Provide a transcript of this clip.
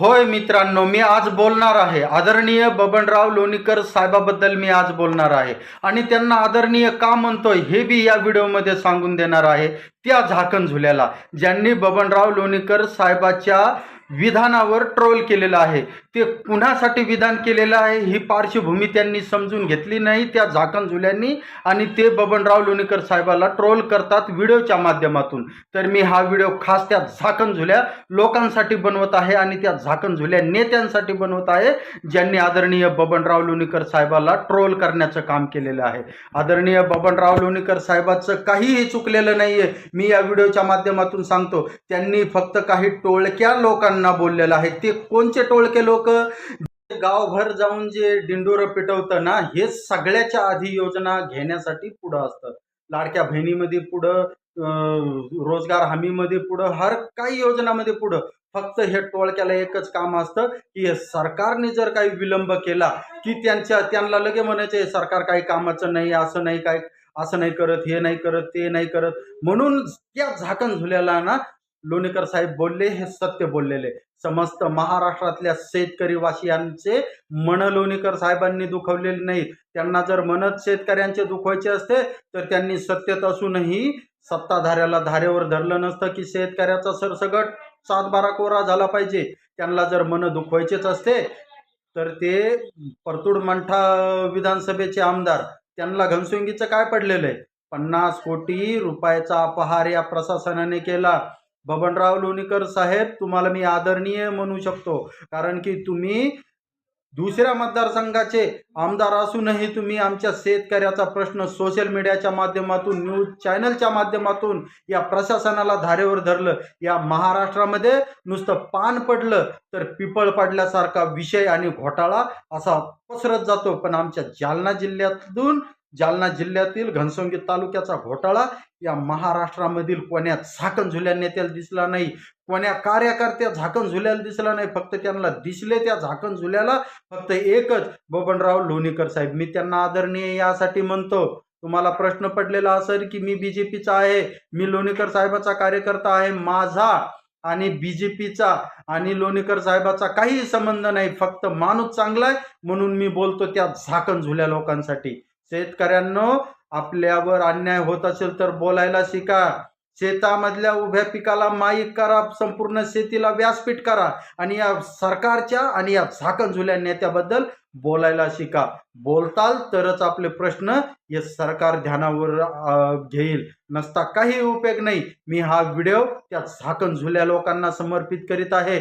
होय मित्रांनो मी आज बोलणार आहे. आदरणीय बबनराव लोणीकर साहेबाबद्दल मी आज बोलणार आहे. आणि त्यांना आदरणीय का म्हणतोय हे बी या व्हिडिओमध्ये सांगून देणार आहे. त्या झाकण झुल्याला ज्यांनी बबनराव लोणीकर साहेबाच्या विधानावर ट्रोल केलेलं आहे. ते कुणासाठी विधान केलेलं आहे ही पार्श्वभूमी त्यांनी समजून घेतली नाही. त्या झाकण झुल्यांनी आणि ते बबनराव लोणीकर साहेबाला ट्रोल करतात व्हिडिओच्या माध्यमातून. तर मी हा व्हिडिओ खास त्या झाकण झुल्या लोकांसाठी बनवत आहे आणि त्या झाकण झुल्या नेत्यांसाठी बनवत आहे ज्यांनी आदरणीय बबनराव लोणीकर साहेबाला ट्रोल करण्याचं काम केलेलं आहे. आदरणीय बबनराव लोणीकर साहेबाचं काहीही चुकलेलं नाहीये. मी या व्हिडिओच्या माध्यमातून सांगतो त्यांनी फक्त काही टोळक्या लोकांना बोललेलं आहे. ते कोणचे टोळके लोक? गावभर जाऊन जे डिंडोर पेटवतं ना हे सगळ्याच्या आधी योजना घेण्यासाठी पुढं असतं. लाडक्या बहिणीमध्ये पुढं रोजगार हमीमध्ये पुढं हर काही योजनामध्ये पुढं. फक्त हे टोळक्याला एकच काम असतं की हे सरकारने जर काही विलंब केला की त्यांच्या त्यांना लगे म्हणायचे सरकार काही कामाचं नाही असं नाही काय असं नाही करत हे नाही करत ते नाही करत. म्हणून त्या झाकण झुल्याला ना लोणीकर साहेब बोलले हे सत्य बोललेले. समस्त महाराष्ट्रातल्या शेतकरी वासियांचे मन लोणीकर साहेबांनी दुखवलेले नाहीत. त्यांना जर मनच शेतकऱ्यांचे दुखवायचे असते तर त्यांनी सत्तेत असूनही सत्ताधाऱ्याला धारेवर धरलं नसतं की शेतकऱ्याचा सरसगट सात बारा कोरा झाला पाहिजे. त्यांना जर मन दुखवायचेच असते तर ते परतूड मंठा विधानसभेचे आमदार त्यांना घनसुंगीचं काय पडलेलं आहे? पन्नास कोटी रुपयाचा अपहार या प्रशासनाने केला. बबनराव लोणीकर साहेब तुम्हाला मी आदरणीय म्हणू शकतो. कारण की तुम्ही दुसऱ्या मतदारसंघाचे आमदार असूनही तुम्ही आमच्या शेतकऱ्याचा प्रश्न सोशल मीडियाच्या माध्यमातून न्यूज चॅनलच्या माध्यमातून या प्रशासनाला धारेवर धरलं. या महाराष्ट्रामध्ये नुसतं पान पडलं तर पिपळ पडल्यासारखा विषय आणि घोटाळा असा पसरत जातो. पण आमच्या जालना जिल्ह्यातून जालना जिल्ह्यातील घनसंगी तालुक्याचा घोटाळा. या महाराष्ट्रामधील कोण्या झाकण झुल्या नेत्याला दिसला नाही. कोण्या कार्यकर्त्या झाकण झुल्याला दिसला नाही फक्त त्यांना दिसले त्या झाकण झुल्याला. फक्त एकच बबनराव लोणीकर साहेब. मी त्यांना आदरणीय यासाठी म्हणतो तुम्हाला प्रश्न पडलेला असेल की मी बी जे पीचा आहे मी लोणीकर साहेबाचा कार्यकर्ता आहे माझा आणि बी जे पीचा आणि लोणीकर साहेबाचा काहीही संबंध नाही. फक्त माणूस चांगला आहे म्हणून मी बोलतो त्या झाकण झुल्या लोकांसाठी. शेतकऱ्यांनो आपल्यावर अन्याय होत असेल तर बोलायला शिका. शेतामधल्या उभ्या पिकाला माईक करा संपूर्ण शेतीला व्यासपीठ करा आणि या सरकारच्या आणि या झाकण झुल्या नेत्याबद्दल बोलायला शिका. बोलताल तरच आपले प्रश्न हे सरकार ध्यानावर घेईल. नसता काही उपयोग नाही. मी हा व्हिडिओ त्या झाकण झुल्या लोकांना समर्पित करीत आहे.